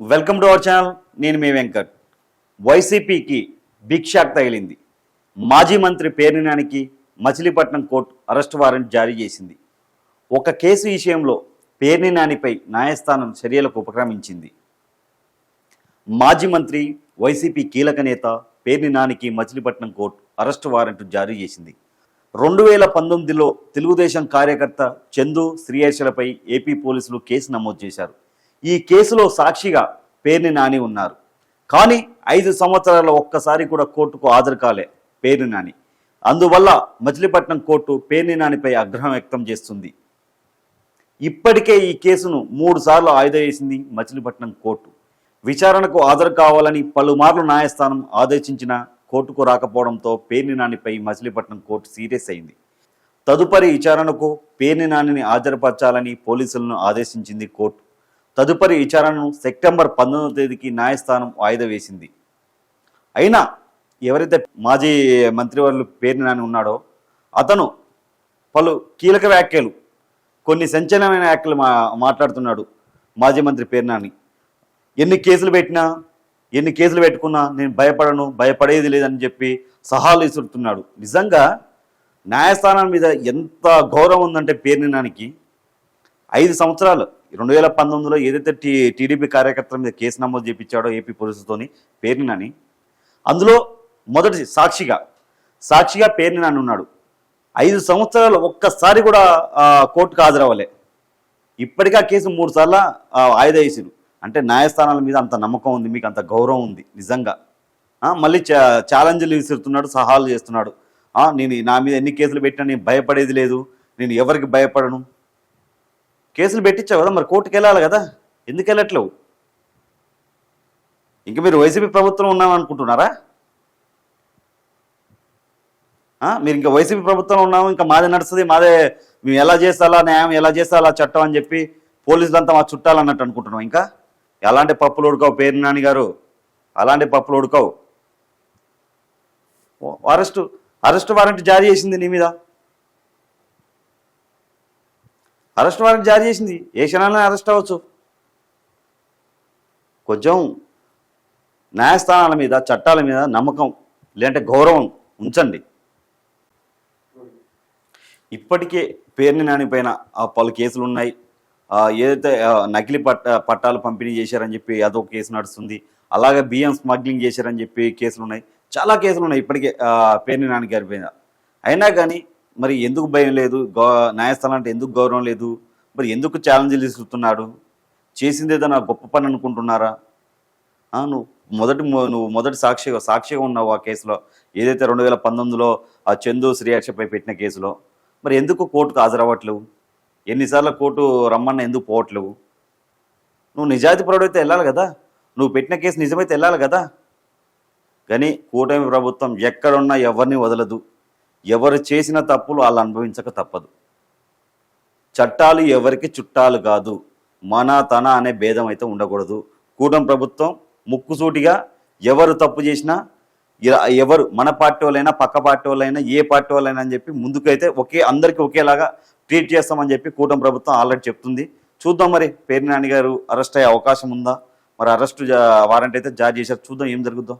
Welcome to our channel నేను మీ వెంకట్. వైసీపీకి big shock తగిలింది. మాజీ మంత్రి పేర్నినానికి మచిలీపట్నం కోర్టు అరెస్ట్ వారెంట్ జారీ చేసింది. ఒక కేసు విషయంలో పేర్నినానిపై న్యాయస్థానం చర్యలకు ఉపక్రమించింది. మాజీ మంత్రి వైసీపీ కీలక నేత పేర్నినానికి మచిలీపట్నం కోర్టు అరెస్ట్ వారెంట్ జారీ చేసింది. రెండు వేల పంతొమ్మిదిలో తెలుగుదేశం కార్యకర్త చందు శ్రీయేషలపై ఏపీ పోలీసులు కేసు నమోదు చేశారు. ఈ కేసులో సాక్షిగా పేర్ని నాని ఉన్నారు. కానీ ఐదు సంవత్సరాల ఒక్కసారి కూడా కోర్టుకు హాజరు కాలే పేర్ని నాని. అందువల్ల మచిలీపట్నం కోర్టు పేర్ని నానిపై ఆగ్రహం వ్యక్తం చేస్తుంది. ఇప్పటికే ఈ కేసును మూడు సార్లు ఆయుధ వేసింది మచిలీపట్నం కోర్టు. విచారణకు హాజరు కావాలని పలుమార్లు న్యాయస్థానం ఆదేశించిన కోర్టుకు రాకపోవడంతో పేర్ని నానిపై మచిలీపట్నం కోర్టు సీరియస్ అయింది. తదుపరి విచారణకు పేర్ని నానిని హాజరుపరచాలని పోలీసులను ఆదేశించింది కోర్టు. తదుపరి విచారణను సెప్టెంబర్ పంతొమ్మిదవ తేదీకి న్యాయస్థానం వాయిదా వేసింది. అయినా ఎవరైతే మాజీ మంత్రివర్యులు పేరు నాని ఉన్నాడో అతను పలు కీలక వ్యాఖ్యలు కొన్ని సంచలనమైన వ్యాఖ్యలు మా మాట్లాడుతున్నాడు మాజీ మంత్రి పేర్నాని. ఎన్ని కేసులు పెట్టినా ఎన్ని కేసులు పెట్టుకున్నా నేను భయపడను భయపడేది లేదని చెప్పి సహాలు ఇసురుతున్నాడు నిజంగా న్యాయస్థానం మీద ఎంత గౌరవం ఉందంటే పేర్నినానికి ఐదు సంవత్సరాలు. రెండు వేల పంతొమ్మిదిలో ఏదైతే టీ టీడీపీ కార్యకర్తల మీద కేసు నమోదు చేయించాడో ఏపీ పోలీసులతోని పేర్నినాని అందులో మొదటి సాక్షిగా సాక్షిగా పేర్నినాని ఉన్నాడు. ఐదు సంవత్సరాలు ఒక్కసారి కూడా కోర్టుకు హాజరవ్వలే. ఇప్పటికీ ఆ కేసు మూడు సార్లు ఆయుధ వేసిరు అంటే న్యాయస్థానాల మీద అంత నమ్మకం ఉంది మీకు అంత గౌరవం ఉంది నిజంగా. మళ్ళీ ఛాలెంజ్లు విసురుతున్నాడు సహాలు చేస్తున్నాడు. నేను నా మీద ఎన్ని కేసులు పెట్టినా నేను భయపడేది లేదు నేను ఎవరికి భయపడను? కేసులు పెట్టించావు కదా మరి కోర్టుకు వెళ్ళాలి కదా? ఎందుకు వెళ్ళట్లేవు? ఇంక మీరు వైసీపీ ప్రభుత్వం ఉన్నామనుకుంటున్నారా? మీరు ఇంకా వైసీపీ ప్రభుత్వం ఉన్నాము ఇంకా మాదే నడుస్తుంది మాదే మేము ఎలా చేస్తాలా న్యాయం ఎలా చేస్తాలా చట్టం అని చెప్పి పోలీసులంతా మా చుట్టాలన్నట్టు అనుకుంటున్నాం ఇంకా? ఎలాంటి పప్పులు ఉడకవు పేరు నాని గారు? అలాంటి పప్పులు ఉడకవు? అరెస్టు అరెస్ట్ వారెంట్ జారీ చేసింది నీ మీద? అరెస్ట్ వారెంట్ జారీ చేసింది. ఏ క్షణాలనే అరెస్ట్ అవ్వచ్చు. కొంచెం న్యాయస్థానాల మీద చట్టాల మీద నమ్మకం లేదంటే గౌరవం ఉంచండి. ఇప్పటికే పేర్ని నాని పైన పలు కేసులు ఉన్నాయి. ఏదైతే నకిలీ పట్ట పట్టాలు పంపిణీ చేశారని చెప్పి అదో కేసు నడుస్తుంది. అలాగే బియ్యం స్మగ్లింగ్ చేశారని చెప్పి కేసులు ఉన్నాయి. చాలా కేసులు ఉన్నాయి ఇప్పటికే పేర్ని నాని గారి పైన అయినా కానీ మరి ఎందుకు భయం లేదు? గౌ న్యాయస్థానం అంటే ఎందుకు గౌరవం లేదు? మరి ఎందుకు ఛాలెంజ్లు ఇస్తున్నాడు చేసింది ఏదైనా గొప్ప పని అనుకుంటున్నారా? నువ్వు మొదటి నువ్వు మొదటి సాక్షిగా సాక్షిగా ఉన్నావు ఆ కేసులో. ఏదైతే రెండు వేల పంతొమ్మిదిలో ఆ చందు శ్రీయాక్షపై పెట్టిన కేసులో. మరి ఎందుకు కోర్టుకు హాజరవ్వట్లేవు? ఎన్నిసార్లు కోర్టు రమ్మన్న ఎందుకు పోవట్లేవు? నువ్వు నిజాయితీ అయితే వెళ్ళాలి కదా? నువ్వు పెట్టిన కేసు నిజమైతే వెళ్ళాలి కదా? కానీ కూటమి ప్రభుత్వం ఎక్కడున్నా ఎవరిని వదలదు. ఎవరు చేసిన తప్పులు వాళ్ళు అనుభవించక తప్పదు. చట్టాలు ఎవరికి చుట్టాలు కాదు. మన తన అనే భేదం అయితే ఉండకూడదు. కూటమి ప్రభుత్వం ముక్కుసూటిగా ఎవరు తప్పు చేసినా ఎవరు మన పార్టీ వాళ్ళైనా పక్క పార్టీ వాళ్ళైనా ఏ పార్టీ వాళ్ళైనా అని చెప్పి ముందుకైతే ఒకే అందరికీ ఒకేలాగా ట్రీట్ చేస్తామని చెప్పి కూటమి ప్రభుత్వం ఆల్రెడీ చెప్తుంది. చూద్దాం మరి పేరు గారు అరెస్ట్ అయ్యే అవకాశం ఉందా? మరి అరెస్ట్ వారెంట్ అయితే జారీ చేశారు. చూద్దాం ఏం జరుగుద్దాం.